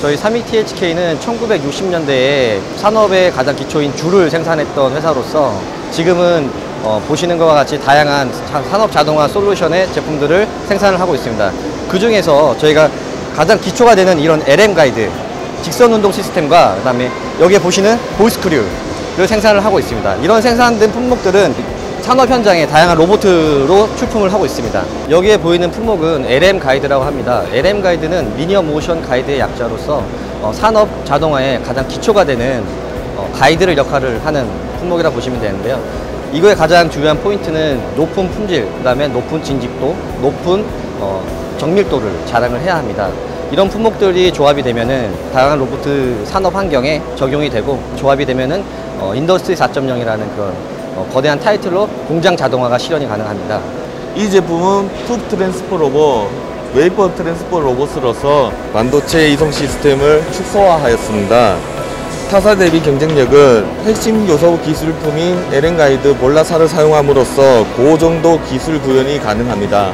저희 32THK는 1960년대에 산업의 가장 기초인 줄을 생산했던 회사로서 지금은 어, 보시는 것과 같이 다양한 자- 산업 자동화 솔루션의 제품들을 생산을 하고 있습니다. 그 중에서 저희가 가장 기초가 되는 이런 LM 가이드, 직선 운동 시스템과 그 다음에 여기에 보시는 볼스크류를 생산을 하고 있습니다. 이런 생산된 품목들은 산업 현장에 다양한 로봇으로 출품을 하고 있습니다. 여기에 보이는 품목은 LM 가이드라고 합니다. LM 가이드는 리니어 모션 가이드의 약자로서 어, 산업 자동화의 가장 기초가 되는 어, 가이드를 역할을 하는 품목이라 보시면 되는데요. 이거의 가장 중요한 포인트는 높은 품질, 그 다음에 높은 진직도, 높은 어, 정밀도를 자랑을 해야 합니다. 이런 품목들이 조합이 되면은 다양한 로봇 산업 환경에 적용이 되고 조합이 되면은 어, 인더스트리 4.0이라는 그런 어, 거대한 타이틀로 공장 자동화가 실현이 가능합니다. 이 제품은 푸드 트랜스포 로봇, 웨이퍼 트랜스포 로봇으로서 반도체 이송 시스템을 축소화하였습니다. 타사 대비 경쟁력은 핵심 요소 기술품인 LN 가이드 볼라사를 사용함으로써 고정도 기술 구현이 가능합니다.